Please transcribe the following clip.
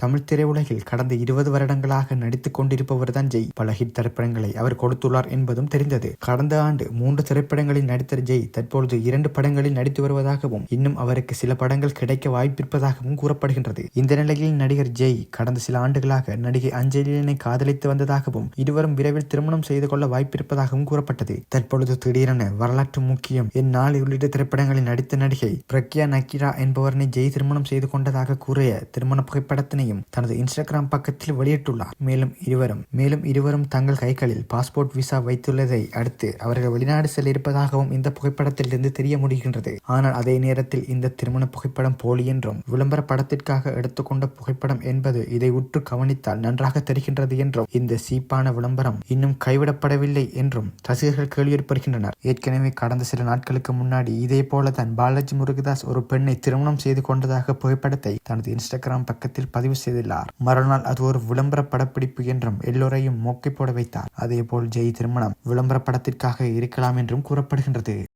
தமிழ் திரையுலகில் கடந்த இருபது வருடங்களாக நடித்துக் கொண்டிருப்பவர்தான் ஜெய். பல ஹிட் திரைப்படங்களை அவர் கொடுத்துள்ளார் என்பதும் தெரிந்தது. கடந்த ஆண்டு மூன்று திரைப்படங்களில் நடித்த ஜெய் தற்பொழுது இரண்டு படங்களில் நடித்து வருவதாகவும் இன்னும் அவருக்கு சில படங்கள் கிடைக்க வாய்ப்பிருப்பதாகவும் கூறப்படுகின்றது. இந்த நிலையில் நடிகர் ஜெய் கடந்த சில ஆண்டுகளாக நடிகை அஞ்சலியனை காதலித்து வந்ததாகவும் இருவரும் விரைவில் திருமணம் செய்து கொள்ள வாய்ப்பிருப்பதாகவும் கூறப்பட்டது. தற்பொழுது திடீரென வரலாற்று முக்கியம் என் நாள் உள்ளிட்ட திரைப்படங்களில் நடித்த நடிகை பிரக்யா நக்கிரா என்பவரனை ஜெய் திருமணம் செய்து கொண்டதாக கூறிய திருமண புகைப்படத்தினை புகைப்படத்தினையும் தனது இன்ஸ்டாகிராம் பக்கத்தில் வெளியிட்டுள்ளார். மேலும் இருவரும் மேலும் இருவரும் தங்கள் கைகளில் பாஸ்போர்ட் விசா வைத்துள்ளதை அடுத்து அவர்கள் வெளிநாடு செல்ல இருப்பதாகவும் இந்த புகைப்படத்திலிருந்து தெரிய முடிகின்றது. ஆனால் அதே நேரத்தில் இந்த திருமண புகைப்படம் போலி என்றும் விளம்பர படத்திற்காக எடுத்துக்கொண்ட புகைப்படம் என்பது இதை உற்று கவனித்தால் நன்றாக தெரிகின்றது என்றும் இந்த சீப்பான விளம்பரம் இன்னும் கைவிடப்படவில்லை என்றும் ரசிகர்கள் கேள்வி எழுப்புகின்றனர் ஏற்கனவே கடந்த சில நாட்களுக்கு முன்னாடி இதே போலதான் பாலாஜி முருகதாஸ் ஒரு பெண்ணை திருமணம் செய்து கொண்டதாக புகைப்படத்தை தனது இன்ஸ்டாகிராம் பக்கத்தில் பதிவு செய்துள்ளார். மறுநாள் அது ஒரு விளம்பர படப்பிடிப்பு என்றும் எல்லோரையும் மோக்கை போட வைத்தார். அதேபோல் ஜெய் திருமணம் விளம்பர படத்திற்காக இருக்கலாம் என்றும் கூறப்படுகின்றது.